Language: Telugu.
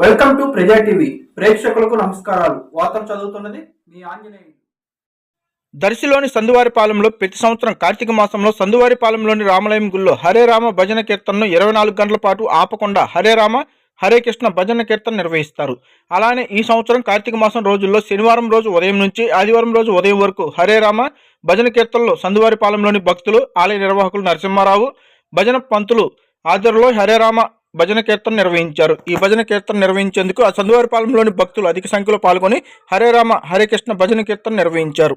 వెల్కమ్ టు ప్రజా టీవీ. ప్రేక్షకులకు నమస్కారాలు. వార్తలు చదువుతున్నది మీ ఆంజనేయ దర్శిలోని సందువారిపాలెంలో ప్రతి సంవత్సరం కార్తీక మాసంలో సందువారిపాలెంలోని రామలయం గుళ్ళో హరే రామ భజన కీర్తనను ఇరవై నాలుగు గంటల పాటు ఆపకుండా హరే రామ హరే కృష్ణ భజన కీర్తన నిర్వహిస్తారు. అలానే ఈ సంవత్సరం కార్తీక మాసం రోజుల్లో శనివారం రోజు ఉదయం నుంచి ఆదివారం రోజు ఉదయం వరకు హరే రామ భజన కీర్తనలో సందువారిపాలెంలోని భక్తులు ఆలయ నిర్వాహకులు నరసింహారావు భజన పంతులు ఆధ్వర్యంలో హరే రామ భజన కీర్తన నిర్వహించారు. ఈ భజన కీర్తన నిర్వహించేందుకు ఆ సందువారిపాలెంలోని భక్తులు అధిక సంఖ్యలో పాల్గొని హరే రామ హరే కృష్ణ భజన కీర్తన నిర్వహించారు.